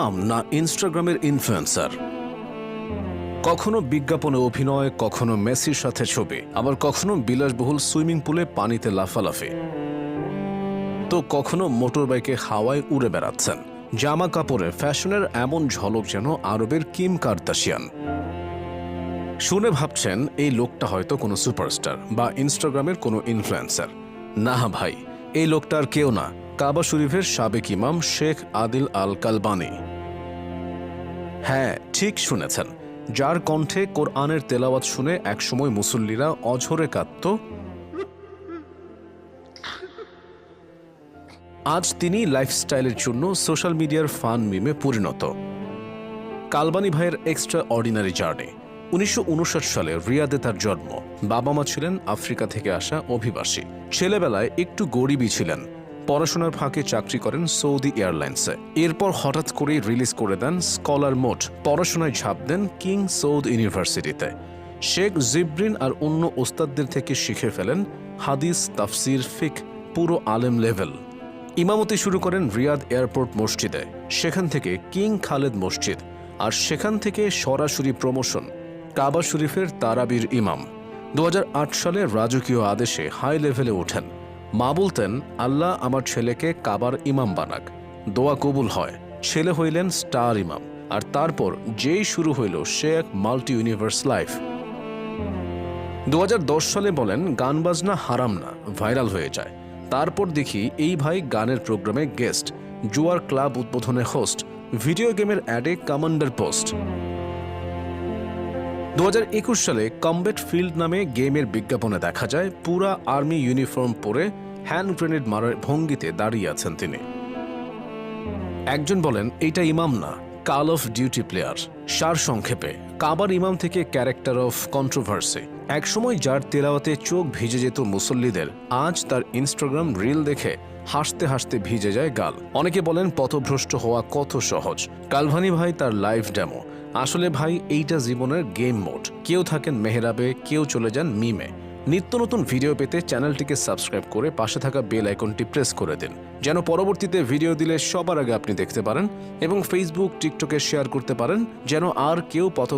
ইমাম না ইনস্টাগ্রামের ইনফ্লুয়েন্সার কখনো বিজ্ঞাপনে অভিনয়, কখনো মেসির সাথে ছবি, আবার কখনো বিলাসবহুল সুইমিং পুলে পানিতে লাফালাফি। তো কখনো মোটরবাইকে হাওয়ায় উড়ে বেড়াচ্ছেন, জামা কাপড়ে ফ্যাশনের এমন ঝলক যেন আরবের কিম কার্দাসিয়ান। শুনে ভাবছেন, এই লোকটা হয়তো কোনো সুপারস্টার বা ইনস্টাগ্রামের কোনো ইনফ্লুয়েন্সার না ভাই, এই লোকটার কেউ না, কাবা শরীফের সাবেক ইমাম শেখ আদিল আল কালবানি হ্যাঁ ঠিক শুনেছেন। যার কণ্ঠে কোরআনের তেলাওয়াত শুনে একসময় মুসল্লিরা অঝরে কাঁদত। আজ তিনি লাইফস্টাইলের জন্য সোশ্যাল মিডিয়ার ফান মিমে পরিণত। কালবানি ভাইয়ের এক্সট্রা অর্ডিনারি জার্নি। উনিশশো উনষাট সালে রিয়াদে তার জন্ম। বাবা মা ছিলেন আফ্রিকা থেকে আসা অভিবাসী। ছেলেবেলায় একটু গরিবই ছিলেন। পড়াশোনার ফাঁকে চাকরি করেন সৌদি এয়ারলাইন্সে এরপর হঠাৎ করেই রিলিজ করে দেন স্কলার মোট। পড়াশোনায় ঝাঁপ দেন কিং সৌদ ইউনিভার্সিটিতে। শেখ জিব্রিন আর অন্য ওস্তাদদের থেকে শিখে ফেলেন হাদিস, তাফসির, ফিক, পুরো আলেম লেভেল। ইমামতি শুরু করেন রিয়াদ এয়ারপোর্ট মসজিদে। সেখান থেকে কিং খালেদ মসজিদ আর সেখান থেকে সরাসরি প্রমোশন, কাবা শরীফের তারাবির ইমাম। দু হাজার আট সালে রাজকীয় আদেশে হাই লেভেলে ওঠেন। মা বলতেন, আল্লাহ আমার ছেলেকে কাবার ইমাম বানাক। দোয়া কবুল হয়। ছেলে হইলেন স্টার ইমাম। আর তারপর যেই শুরু হইল শেখ মাল্টি ইউনিভার্স লাইফ। দু হাজার দশ সালে বলেন, গান বাজনা হারাম না, ভাইরাল হয়ে যায়। তারপর দেখি এই ভাই গানের প্রোগ্রামে গেস্ট, জুয়ার ক্লাব উদ্বোধনে হোস্ট, ভিডিও গেমের অ্যাডে কমান্ডার পোস্ট। দু হাজার একুশ সালে কমবেট ফিল্ড নামে গেমের বিজ্ঞাপনে দেখা যায়, পুরা আর্মি ইউনিফর্ম পরে হ্যান্ড গ্রেনেড মারার ভঙ্গিতে দাঁড়িয়ে আছেন তিনি। একজন বলেন, এইটা ইমাম না কাল অফ ডিউটি প্লেয়ার সার সংক্ষেপে। কাবার ইমাম থেকে ক্যারেক্টার অফ কন্ট্রোভার্সি একসময় যার তেলাওয়াতে চোখ ভিজে যেত মুসল্লিদের, আজ তার ইনস্টাগ্রাম রিল দেখে হাসতে হাসতে ভিজে যায় গাল। অনেকে বলেন, পথভ্রষ্ট হওয়া কত সহজ। কালভানি ভাই তার লাইভ ডেমো আসলে ভাই, এইটা জীবনের গেম মোড কেউ থাকেন মেহরাবে, কেউ চলে যান মিমে নিত্য নতুন ভিডিও পেতে চ্যানেলটিকে সাবস্ক্রাইব করে পাশে থাকা বেল আইকনটি প্রেস করে দিন। যেন পরবর্তীতে ভিডিও দিলে সবার আগে আপনি দেখতে পারেন এবং ফেসবুক টিকটকে শেয়ার করতে পারেন, যেন আর কেউ পথ